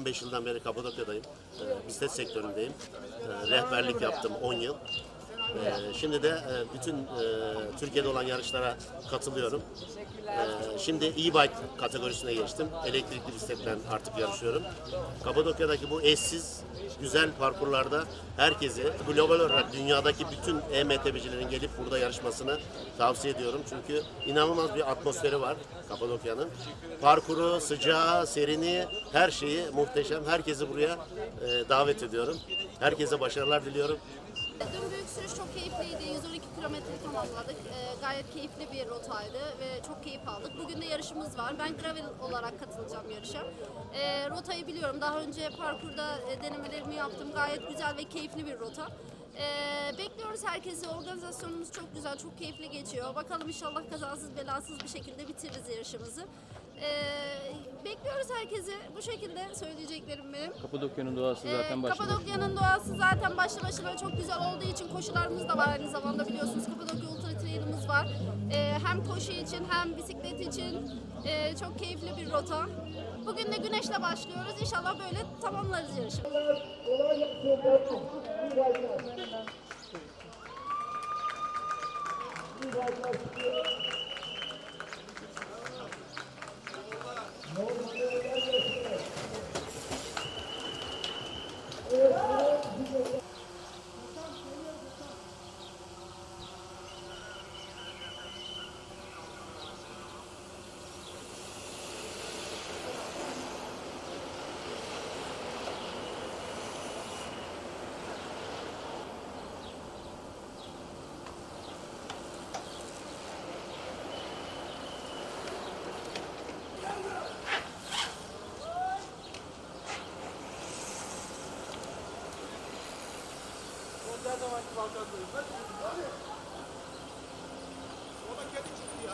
15 yıldan beri Kapadokya'dayım. Ee, bisiklet sektöründeyim. Ee, rehberlik yaptım 10 yıl. Ee, şimdi de e, bütün e, Türkiye'de olan yarışlara katılıyorum. Ee, şimdi e-bike kategorisine geçtim. Elektrikli bisikletten artık yarışıyorum. Kapadokya'daki bu eşsiz güzel parkurlarda herkesi global olarak dünyadaki bütün EMTB'cilerin gelip burada yarışmasını tavsiye ediyorum. Çünkü inanılmaz bir atmosferi var Kapadokya'nın. Parkuru, sıcağı, serini, her şeyi muhteşem. Herkesi buraya e, davet ediyorum. Herkese başarılar diliyorum. Çok keyifliydi. 112 kilometre tamamladık. Ee, gayet keyifli bir rotaydı ve çok keyif aldık. Bugün de yarışımız var. Ben gravel olarak katılacağım yarışa. Ee, rotayı biliyorum. Daha önce parkurda e, denemelerimi yaptım. Gayet güzel ve keyifli bir rota. Ee, bekliyoruz herkesi. Organizasyonumuz çok güzel, çok keyifli geçiyor. Bakalım inşallah kazasız belasız bir şekilde bitiririz yarışımızı. Ee, bekliyoruz herkesi. Bu şekilde söyleyeceklerim benim. Kapadokya'nın doğası Ee, zaten başlı. Kapadokya'nın doğası zaten başlı başına çok güzel olduğu için koşularımız da var aynı zamanda biliyorsunuz. Kapadokya Ultra Trail'imiz var. Ee, hem koşu için hem bisiklet için ee, çok keyifli bir rota. Bugün de güneşle başlıyoruz. İnşallah böyle tamamlarız yarışı. O da kedi çıktı ya.